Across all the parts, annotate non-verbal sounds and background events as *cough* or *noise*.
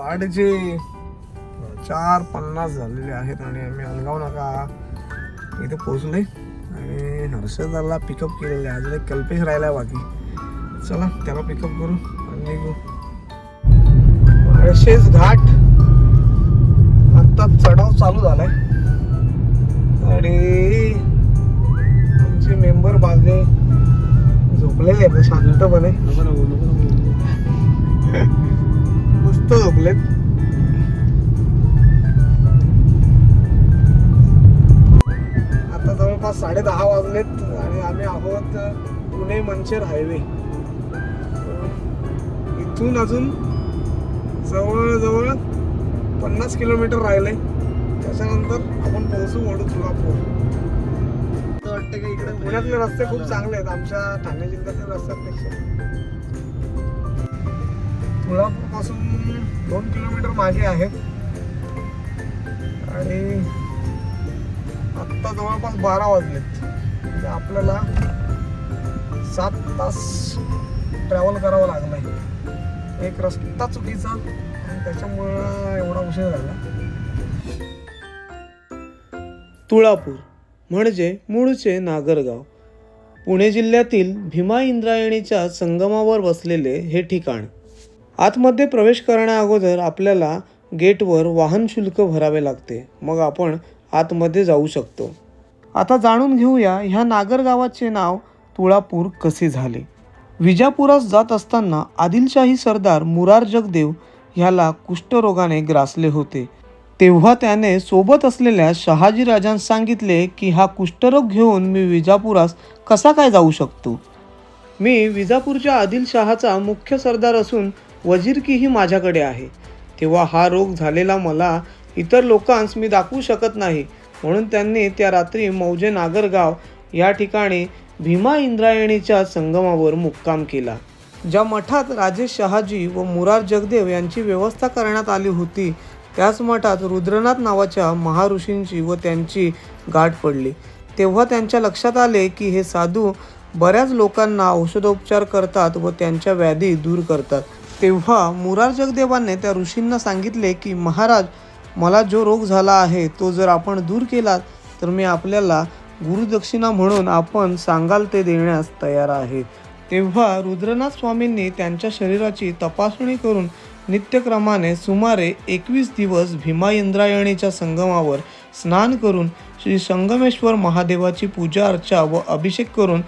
पहाटेचे चार पन्नास झालेले आहेत आणि आम्ही अनगाव नाका. इथे पोहोचले. आणि हर्षदाला पिकअप केलेलं आहे. अजून एक कल्पेश राहिला बाकी. चला त्याला पिकअप करू. आणि निघू. हर्षेस घाट. आता चढाव चालू झालाय. आणि आमचे मेंबर बागे झोपलेले आहेत. शांतपणे. *laughs* मस्त झोपलेत. आता जवळपास साडे दहा वाजलेत आणि आम्ही आहोत पुणे मंचर हायवे. इथून अजून जवळजवळ पन्नास किलोमीटर राहिले त्याच्यानंतर आपण पोहोचू वडू तुळापूर. वाटतं की इकडे पुण्यातले रस्ते खूप चांगले आहेत. आमच्या ठाणे जिल्ह्यातील रस्त्यांपेक्षा. तुळापूर दोन किलोमीटर मागे आहेत आणि आत्ता जवळपास बारा वाजलेत म्हणजे आपल्याला सात तास ट्रॅव्हल करावं लागलाय. एक रस्ता चुकीचा आणि त्याच्यामुळं एवढा उशीर झाला. तुळापूर म्हणजे मूळचे नागरगाव. पुणे जिल्ह्यातील भीमा इंद्रायणीच्या संगमावर बसलेले हे ठिकाण. आतमध्ये प्रवेश करण्या अगोदर आपल्याला गेटवर वाहन शुल्क भरावे लागते. मग आपण आतमध्ये जाऊ शकतो. आता जाणून घेऊया ह्या नागरगावाचे नाव तुळापूर कसे झाले. विजापुरास जात असताना आदिलशाही सरदार मुरार जगदेव ह्याला कुष्ठरोगाने ग्रासले होते. तेव्हा त्याने सोबत असलेल्या शहाजी राजांस सांगितले की हा कुष्ठरोग घेऊन मी विजापुरास कसा काय जाऊ शकतो? मी विजापूरच्या आदिलशहाचा मुख्य सरदार असून वजीरकीही माझ्याकडे आहे. तेव्हा हा रोग झालेला मला इतर लोकांस मी दाखवू शकत नाही. म्हणून त्यांनी त्या रात्री मौजे नागरगाव या ठिकाणी भीमा इंद्रायणीच्या संगमावर मुक्काम केला. ज्या मठात राजेश शहाजी व मुरार जगदेव यांची व्यवस्था करण्यात आली होती त्याच मठात रुद्रनाथ नावाच्या महाऋषींची व त्यांची गाठ पडली. तेव्हा त्यांच्या लक्षात आले की हे साधू बऱ्याच लोकांना औषधोपचार करतात व त्यांच्या व्याधी दूर करतात. तेव्हा मुरार जगदेवाने त्या ऋषींना सांगितले की महाराज मला जो रोग झाला आहे तो जर आपण दूर केलात तर मी आपल्याला गुरुदक्षिणा म्हणून आपण सांगाल ते देण्यास तयार आहे. तेव्हा रुद्रनाथ स्वामींनी त्यांच्या शरीराची तपासणी करून नित्यक्रमाने सुमारे एकवीस दिवस भीमा इंद्रायणीच्या संगमावर स्नान करून श्री संगमेश्वर महादेवाची पूजा अर्चा व अभिषेक करून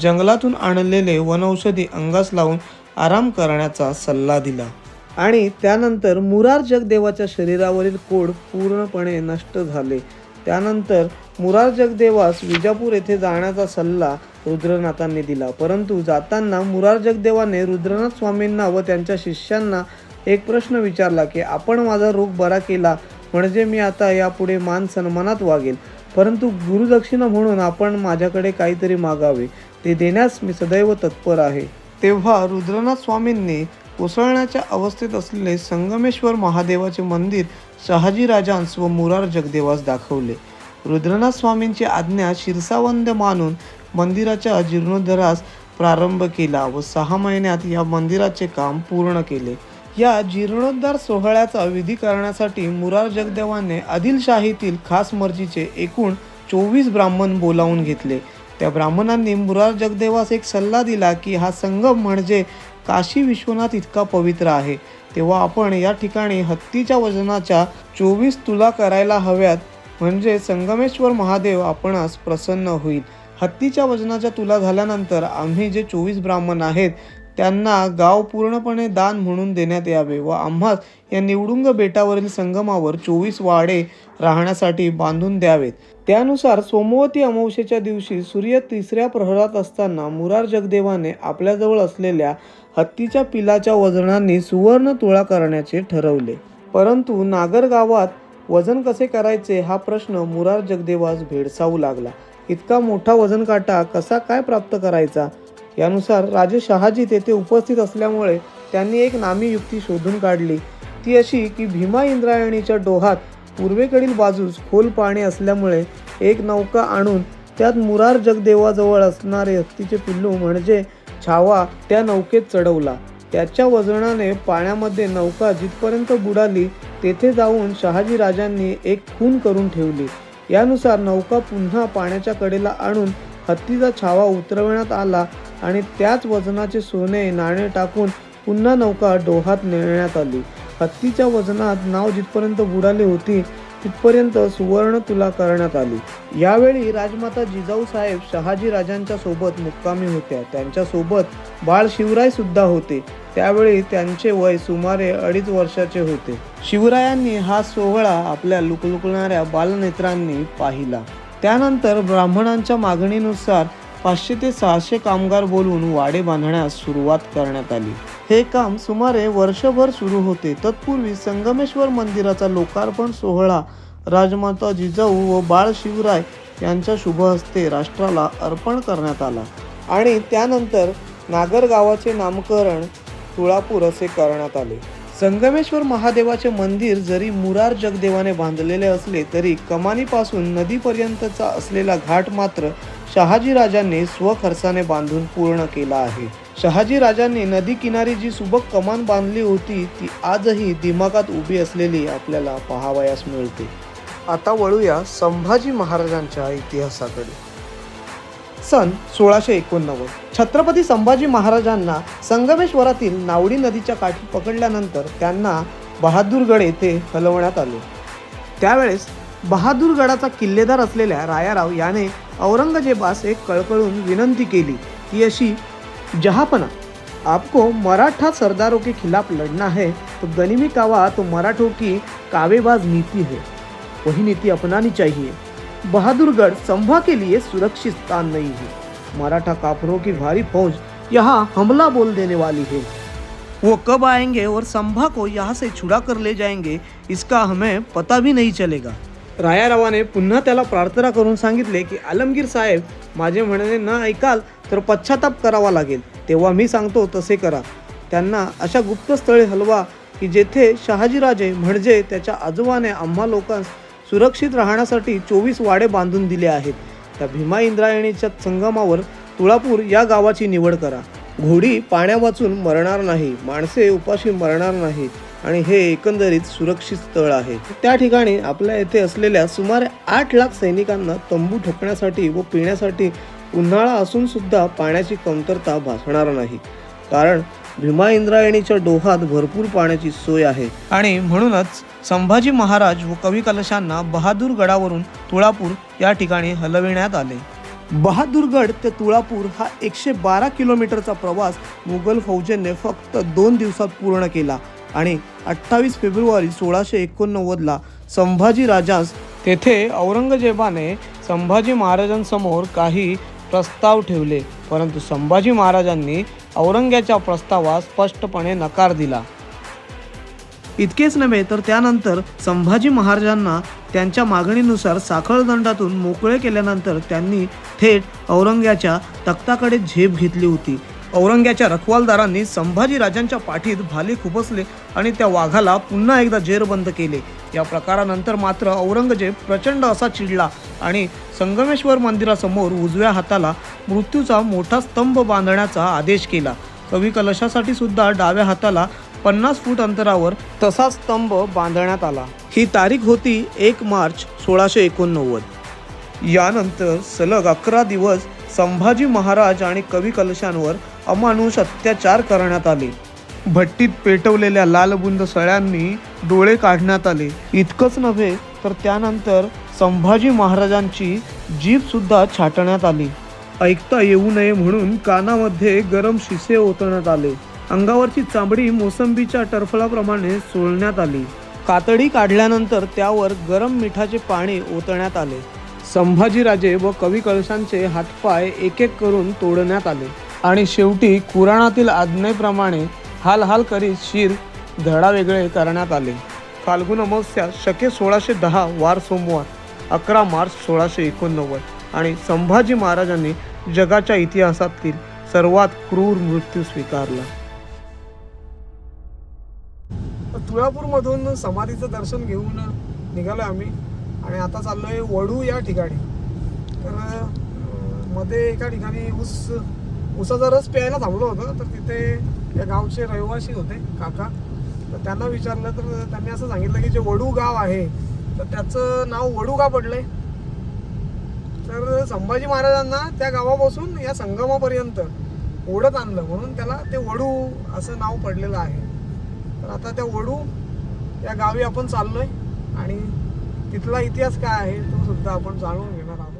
जंगलातून आणलेले वनौषधी अंगास लावून आराम करण्याचा सल्ला दिला. आणि त्यानंतर मुरार जगदेवाच्या शरीरावरील कोड पूर्णपणे नष्ट झाले. त्यानंतर मुरार जगदेवास विजापूर येथे जाण्याचा सल्ला रुद्रनाथांनी दिला. परंतु जाताना मुरार जगदेवाने रुद्रनाथ स्वामींना व त्यांच्या शिष्यांना एक प्रश्न विचारला की आपण माझा रोग बरा केला म्हणजे मी आता यापुढे मान सन्मानात वागेल. परंतु गुरुदक्षिणा म्हणून आपण माझ्याकडे काहीतरी मागावे. ते देण्यास मी सदैव तत्पर आहे. तेव्हा रुद्रनाथ स्वामींनी कोसळण्याच्या अवस्थेत असलेले संगमेश्वर महादेवाचे मंदिर शहाजी राजांस व मुरार जगदेवास दाखवले. रुद्रनाथ स्वामींची आज्ञा शिरसावंद मानून मंदिराच्या जीर्णोद्धारास प्रारंभ केला व सहा महिन्यात या मंदिराचे काम पूर्ण केले. या जीर्णोद्धार सोहळ्याचा विधी करण्यासाठी मुरार जगदेवाने आदिलशाहीतील खास मर्जीचे एकूण चोवीस ब्राह्मण बोलावून घेतले. त्या ब्राह्मणांनी मुरार जगदेवास एक सल्ला दिला की हा संगम म्हणजे काशी विश्वनाथ इतका पवित्र आहे. तेव्हा आपण या ठिकाणी हत्तीच्या वजनाच्या चोवीस तुला करायला हव्यात. म्हणजे संगमेश्वर महादेव आपणास प्रसन्न होईल. हत्तीच्या वजनाच्या तुला झाल्यानंतर आम्ही जे चोवीस ब्राह्मण आहेत त्यांना गाव पूर्णपणे दान म्हणून देण्यात यावे व आम्हास या निवडुंग बेटावरील संगमावर चोवीस वाडे राहण्यासाठी बांधून द्यावेत. त्यानुसार सोमवती अमावस्येच्या दिवशी सूर्य तिसऱ्या प्रहरात असताना मुरार जगदेवाने आपल्याजवळ असलेल्या हत्तीच्या पिलाच्या वजनांनी सुवर्ण तुळा करण्याचे ठरवले. परंतु नागर गावात वजन कसे करायचे हा प्रश्न मुरार जगदेवास भेडसावू लागला. इतका मोठा वजन काटा कसा काय प्राप्त करायचा? यानुसार राजे शहाजी तेथे उपस्थित असल्यामुळे त्यांनी एक नामी युक्ती शोधून काढली. ती अशी की भीमा इंद्रायणीच्या डोहात पूर्वेकडील बाजूस खोल पाणी असल्यामुळे एक नौका आणून त्यात मुरार जगदेवाजवळ असणारे हत्तीचे पिल्लू म्हणजे छावा त्या नौकेत चढवला. त्याच्या वजनाने पाण्यामध्ये नौका जिथपर्यंत बुडाली तेथे जाऊन शहाजी राजांनी एक खून करून ठेवली. यानुसार नौका पुन्हा पाण्याच्या कडेला आणून हत्तीचा छावा उतरविण्यात आला आणि त्याच वजनाचे सोने नाणे टाकून पुन्हा नौका डोहात नेण्यात आली. हत्तीच्या वजनात नाव जिथपर्यंत बुडाले होती तिथपर्यंत सुवर्ण तुला करण्यात आली. यावेळी राजमाता जिजाऊ साहेब शहाजी राजांच्या सोबत मुक्कामी होत्या. त्यांच्यासोबत बाळ शिवराय सुद्धा होते. त्यावेळी त्यांचे वय सुमारे अडीच वर्षाचे होते. शिवरायांनी हा सोहळा आपल्या लुकलुकणाऱ्या बालनेत्रांनी पाहिला. त्यानंतर ब्राह्मणांच्या मागणीनुसार पाचशे ते सहाशे कामगार बोलून वाडे बांधण्यास सुरुवात करण्यात आली. हे काम सुमारे वर्षभर सुरू होते. तत्पूर्वी संगमेश्वर मंदिराचा लोकार्पण सोहळा राजमाता जिजाऊ व बाळ शिवराय यांच्या शुभ हस्ते राष्ट्राला अर्पण करण्यात आला आणि त्यानंतर नागर गावाचे नामकरण तुळापूर असे करण्यात आले. संगमेश्वर महादेवाचे मंदिर जरी मुरार जगदेवाने बांधलेले असले तरी कमानीपासून नदीपर्यंतचा असलेला घाट मात्र शहाजी राजांनी स्वखर्चाने बांधून पूर्ण केला आहे. शहाजी राजांनी नदी किनारी जी सुबक कमान बांधली होती ती आजही दिमागात उभी असलेली आपल्याला पाहावयास मिळते. आता वळूया संभाजी महाराजांच्या इतिहासाकडे. सन सोळाशे एकोणनव्वद. छत्रपती संभाजी महाराजांना संगमेश्वरातील नावडी नदीच्या काठी पकडल्यानंतर त्यांना बहादूरगड येथे हलवण्यात आले. त्यावेळेस बहादूरगडाचा किल्लेदार असलेल्या रायाराव याने औरंगजेबास एक कळकळून विनंती केली ती अशी जहापना आपको मराठा सरदारों के खिलाफ लड़ना है तो गनिमी कावा तो मराठों की कावेबाज नीति है. वही नीति अपनानी चाहिए. बहादुरगढ़ संभा के लिए सुरक्षित स्थान नहीं है। मराठा काफरों की भारी फौज यहाँ हमला बोल देने वाली है। वो कब आएंगे और संभा को यहाँ से छुड़ा कर ले जाएंगे इसका हमें पता भी नहीं चलेगा। रायारावाने पुन्हा त्याला प्रार्थना करून सांगितले की आलमगीर साहेब माझे म्हणणे न ऐकाल तर पश्चाताप करावा लागेल तेव्हा मी सांगतो तसे करा. त्यांना अशा गुप्त स्थळे हलवा की जेथे शहाजीराजे म्हणजे त्याच्या आजोबाने आम्हा लोकांस सुरक्षित राहण्यासाठी चोवीस वाडे बांधून दिले आहेत. त्या भीमा इंद्रायणीच्या संगमावर तुळापूर या गावाची निवड करा. घोडी पाण्या वाचून मरणार नाही माणसे उपाशी मरणार नाहीत आणि हे एकंदरीत सुरक्षित स्थळ आहे. त्या ठिकाणी आपल्या येथे असलेल्या सुमारे आठ लाख सैनिकांना तंबू ठोकण्यासाठी व पिण्यासाठी उन्हाळा असून सुद्धा पाण्याची कमतरता भासणार नाही. कारण भीमा इंद्रायणीच्या डोहात भरपूर पाण्याची सोय आहे. आणि म्हणूनच संभाजी महाराज व कवी कलशांना बहादूर गडावरून तुळापूर या ठिकाणी हलविण्यात आले. बहादूरगड ते तुळापूर हा एकशे बारा किलोमीटरचा प्रवास मुघल फौजेने फक्त दोन दिवसात पूर्ण केला आणि अठ्ठावीस फेब्रुवारी सोळाशे एकोणनव्वदला संभाजी राजास तेथे औरंगजेबाने संभाजी महाराजांसमोर काही प्रस्ताव ठेवले परंतु संभाजी महाराजांनी औरंग्याच्या प्रस्तावास स्पष्टपणे नकार दिला. इतकेच नव्हे तर त्यानंतर संभाजी महाराजांना त्यांच्या मागणीनुसार साखळदंडातून मोकळे केल्यानंतर त्यांनी थेट औरंग्याच्या तख्ताकडे झेप घेतली होती. औरंग्याच्या रखवालदारांनी संभाजी राजांच्या पाठीत भाले खुपसले आणि त्या वाघाला पुन्हा एकदा जेरबंद केले. या प्रकारानंतर मात्र औरंगजेब प्रचंड असा चिडला आणि संगमेश्वर मंदिरासमोर उजव्या हाताला मृत्यूचा मोठा स्तंभ बांधण्याचा आदेश केला. कवी कलशासाठी सुद्धा डाव्या हाताला पन्नास फूट अंतरावर तसा स्तंभ बांधण्यात आला. ही तारीख होती एक मार्च सोळाशे एकोणनव्वद. यानंतर सलग अकरा दिवस संभाजी महाराज आणि कवी कलशांवर अमानुष अत्याचार करण्यात आले. भट्टीत पेटवलेल्या लालबुंद सळ्यांनी डोळे काढण्यात आले. इतकंच नव्हे तर त्यानंतर संभाजी महाराजांची जीभ सुद्धा छाटण्यात आली. ऐकता येऊ नये म्हणून कानामध्ये गरम शिसे ओतण्यात आले. अंगावरची चांबडी मोसंबीच्या टरफळाप्रमाणे सोलण्यात आली. कातडी काढल्यानंतर त्यावर गरम मिठाचे पाणी ओतण्यात आले. संभाजीराजे व कवी कळशांचे हातपाय एक एक करून तोडण्यात आले. आणि शेवटी कुराणातील आज्ञेप्रमाणे हाल हाल करीत शिर धडा वेगळे करण्यात आले. फाल्गुन अमावस्या शके सोळाशे दहा वार सोमवार अकरा मार्च सोळाशे एकोणनव्वद आणि संभाजी महाराजांनी जगाच्या इतिहासातील सर्वात क्रूर मृत्यू स्वीकारला. तुळापूरमधून समाधीचं दर्शन घेऊन निघालो आम्ही आणि आता चाललोय वडू या ठिकाणी. तर मध्ये एका ठिकाणी ऊस उसाचा रस प्यायला थांबलो होतो तर तिथे या गावचे रहिवासी होते काका. तर त्यांना विचारलं तर त्यांनी असं सांगितलं की जे वडू गाव आहे तर त्याचं नाव वडू का पडलंय? तर संभाजी महाराजांना त्या गावापासून या संगमापर्यंत ओढत आणलं म्हणून त्याला ते वडू असं नाव पडलेलं आहे. तर आता त्या वडू या गावी आपण चाललोय आणि तिथला इतिहास काय आहे तो सुद्धा आपण जाणून घेणार आहोत.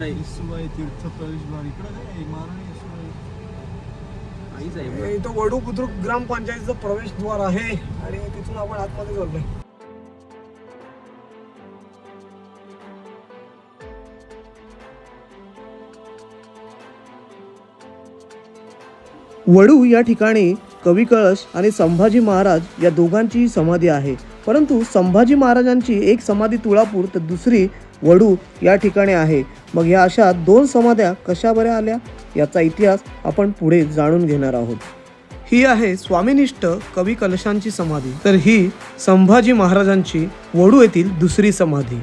तीर्थ प्रवेशद्वार इकडे इथं वडू बुद्रुक ग्रामपंचायतीचं प्रवेशद्वार आहे आणि तिथून आपण आतमध्ये चाललोय. वडू या ठिकाणी कवी कळश आणि संभाजी महाराज या दोघांचीही समाधी आहे. परंतु संभाजी महाराजांची एक समाधी तुळापूर तर दुसरी वडू या ठिकाणी आहे. मग या अशा दोन समाध्या कशा बऱ्या आल्या? याचा इतिहास आपण पुढे जाणून घेणार आहोत. ही आहे स्वामीनिष्ठ कवी कलशांची समाधी. तर ही संभाजी महाराजांची वडू येथील दुसरी समाधी.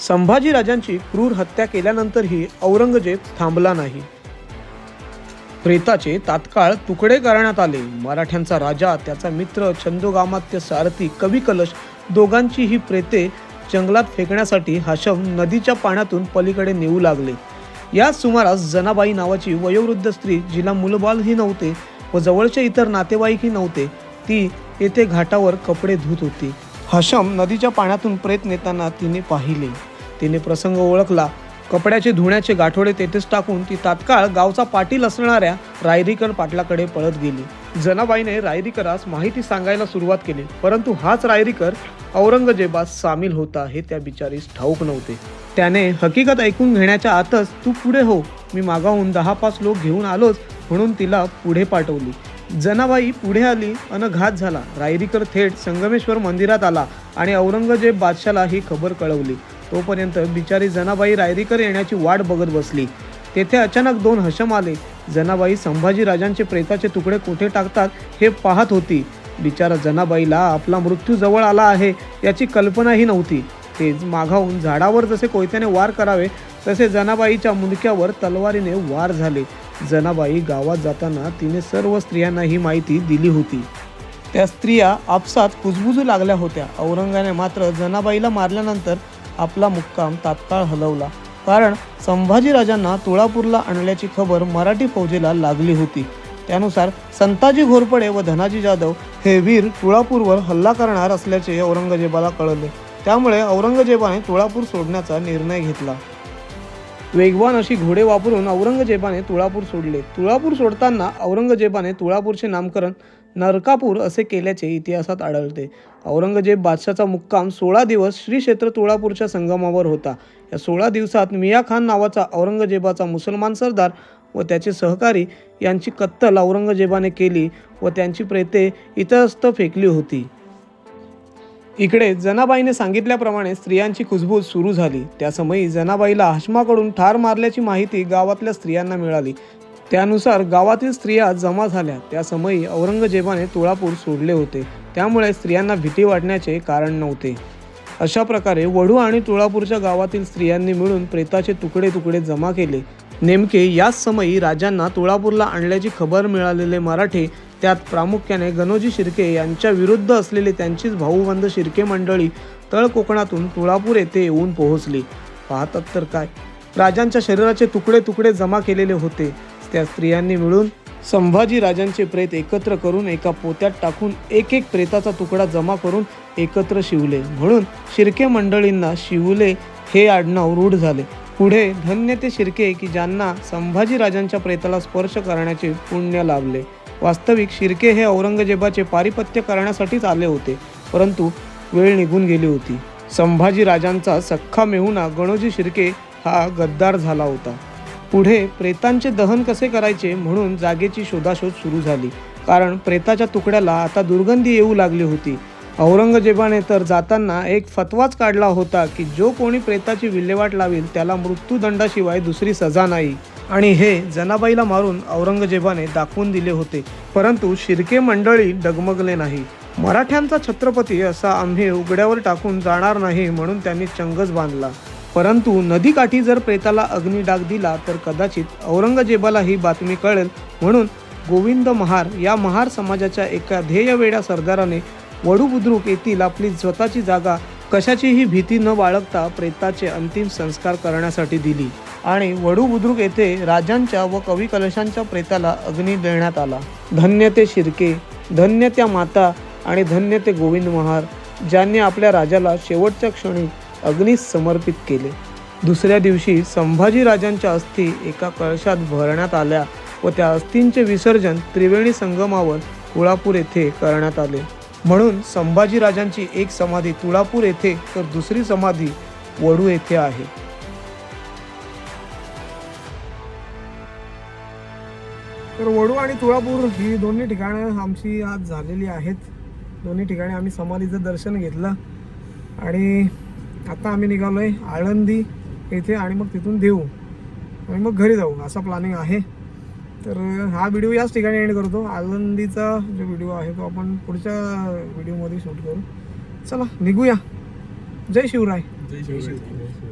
संभाजी राजांची क्रूर हत्या केल्यानंतरही औरंगजेब थांबला नाही. प्रेताचे तात्काळ तुकडे करण्यात आले. मराठ्यांचा राजा त्याचा मित्र छंदोगामात्य सारथी कवी कलश दोघांची ही प्रेते जंगलात फेकण्यासाठी हाशम नदीच्या पाण्यातून पलीकडे नेऊ लागले. याच सुमारास जनाबाई नावाची वयोवृद्ध स्त्री जिला मुलबालही नव्हते व जवळचे इतर नातेवाईकही नव्हते ती येथे घाटावर कपडे धुत होती. हाशम नदीच्या पाण्यातून प्रेत नेताना तिने पाहिले. तिने प्रसंग ओळखला. कपड्याचे धुण्याचे गाठोडे तेथेच टाकून ती तात्काळ गावचा पाटील असणाऱ्या रायरीकर पाटलाकडे पळत गेली. जनाबाईने रायरीकरास माहिती सांगायला सुरुवात केली परंतु हाच रायरीकर औरंगजेबात सामील होता हे त्या बिचारीस ठाऊक नव्हते. त्याने हकीकत ऐकून घेण्याच्या आतच तू पुढे हो मी मागाहून दहा पाच लोक घेऊन आलोच म्हणून तिला पुढे पाठवली. जनाबाई पुढे आली अन घात झाला. रायरीकर थेट संगमेश्वर मंदिरात आला आणि औरंगजेब बादशाला ही खबर कळवली. तोपर्यंत बिचारी जनाबाई रायरीकर येण्याची वाट बघत बसली. तेथे अचानक दोन हशम आले. जनाबाई संभाजी राजांचे प्रेताचे तुकडे कुठे टाकतात हे पाहत होती. बिचारा जनाबाईला आपला मृत्यू जवळ आला आहे याची कल्पनाही नव्हती. तेच मागाहून झाडावर जसे कोयत्याने वार करावे तसे जनाबाईच्या मुंडक्यावर तलवारीने वार झाले. जनाबाई गावात जाताना तिने सर्व स्त्रियांना ही माहिती दिली होती. त्या स्त्रिया आपसात कुजबुजू लागल्या होत्या. औरंगाने मात्र जनाबाईला मारल्यानंतर आपला मुक्काम तात्काळ हलवला. कारण संभाजीराजांना तुळापूरला आणल्याची खबर मराठी फौजेला लागली होती. त्यानुसार संताजी घोरपडे व धनाजी जाधव हे वीर तुळापूरवर हल्ला करणार असल्याचे औरंगजेबाला कळले. त्यामुळे औरंगजेबाने तुळापूर सोडण्याचा निर्णय घेतला. वेगवान अशी घोडे वापरून औरंगजेबाने तुळापूर सोडले. तुळापूर सोडताना औरंगजेबाने तुळापूरचे नामकरण नरकापूर असे केल्याचे इतिहासात आढळते. औरंगजेब बादशाचा मुक्काम सोळा दिवस श्री क्षेत्र तुळापूरच्या संगमावर होता. या सोळा दिवसात मिया खान नावाचा औरंगजेबाचा मुसलमान सरदार व त्याचे सहकारी यांची कत्तल औरंगजेबाने केली व त्यांची प्रेते इतरस्त फेकली होती. इकडे जनाबाईने सांगितल्याप्रमाणे स्त्रियांची कुजबूज सुरू झाली. त्यासमयी जनाबाईला हाशमाकडून ठार मारल्याची माहिती गावातल्या स्त्रियांना मिळाली. त्यानुसार गावातील स्त्रिया जमा झाल्या. त्या समयी औरंगजेबाने तुळापूर सोडले होते. त्यामुळे स्त्रियांना भीती वाटण्याचे कारण नव्हते. अशा प्रकारे वढू आणि तुळापूरच्या गावातील स्त्रियांनी मिळून प्रेताचे तुकडे तुकडे जमा केले. नेमके याच समयी राजांना तुळापूरला आणल्याची खबर मिळालेले मराठे त्यात प्रामुख्याने गणोजी शिर्के यांच्या विरुद्ध असलेले त्यांचीच भाऊबंद शिर्के मंडळी तळ कोकणातून तुळापूर येथे येऊन पोहोचली. पाहतात तर काय? राजांच्या शरीराचे तुकडे तुकडे जमा केलेले होते. त्या स्त्रियांनी मिळून संभाजी राजांचे प्रेत एकत्र करून एका पोत्यात टाकून एक एक प्रेताचा तुकडा जमा करून एकत्र शिवले. म्हणून शिर्के मंडळींना शिवले हे आडनाव रूढ झाले. पुढे धन्य ते शिर्के की ज्यांना संभाजी राजांच्या प्रेताला स्पर्श करण्याचे पुण्य लाभले. वास्तविक शिर्के हे औरंगजेबाचे पारिपत्य करण्यासाठीच आले होते परंतु वेळ निघून गेली होती. संभाजी राजांचा सख्खा मेहुणा गणोजी शिर्के हा गद्दार झाला होता. पुढे प्रेतांचे दहन कसे करायचे म्हणून जागेची शोधाशोध सुरू झाली. कारण प्रेताच्या तुकड्याला आता दुर्गंधी येऊ लागली होती. औरंगजेबाने तर जाताना एक फतवाच काढला होता की जो कोणी प्रेताची विल्हेवाट लावेल त्याला मृत्यूदंडाशिवाय दुसरी सजा नाही. आणि हे जनाबाईला मारून औरंगजेबाने दाखवून दिले होते. परंतु शिर्के मंडळी डगमगले नाही. मराठ्यांचा छत्रपती असा आम्ही उघड्यावर टाकून जाणार नाही म्हणून त्यांनी चंगच बांधला. परंतु नदीकाठी जर प्रेताला अग्निडाग दिला तर कदाचित औरंगजेबाला ही बातमी कळेल. म्हणून गोविंद महार या महार समाजाच्या एका ध्येयवेड्या सरदाराने वडू बुद्रुक येथील आपली स्वतःची जागा कशाचीही भीती न बाळगता प्रेताचे अंतिम संस्कार करण्यासाठी दिली आणि वडू बुद्रुक येथे राजांच्या व कवी कलशांच्या प्रेताला अग्नी देण्यात आला. धन्य ते शिर्के धन्य त्या माता आणि धन्य ते गोविंद महार ज्यांनी आपल्या राजाला शेवटच्या क्षणी अग्नीस समर्पित केले. दुसऱ्या दिवशी संभाजी राजांच्या अस्थी एका कळशात भरण्यात आल्या व त्या अस्थींचे विसर्जन त्रिवेणी संगमावर तुळापूर येथे करण्यात आले. म्हणून संभाजी राजांची एक समाधी तुळापूर येथे तर दुसरी समाधी वडू येथे आहे. तर वडू आणि तुळापूर ही दोन्ही ठिकाणं आमची आज झालेली आहेत. दोन्ही ठिकाणी आम्ही समाधीचं दर्शन घेतलं आणि आता आम्ही निघालो आहे आळंदी येथे आणि मग तिथून देऊ. आणि मग घरी जाऊ. असा प्लॅनिंग आहे. तर हा व्हिडिओ याच ठिकाणी एंड करतो. आळंदीचा जो व्हिडिओ आहे तो आपण पुढच्या व्हिडिओमध्ये शूट करू. चला निघूया. जय शिवराय. जय शिवराय.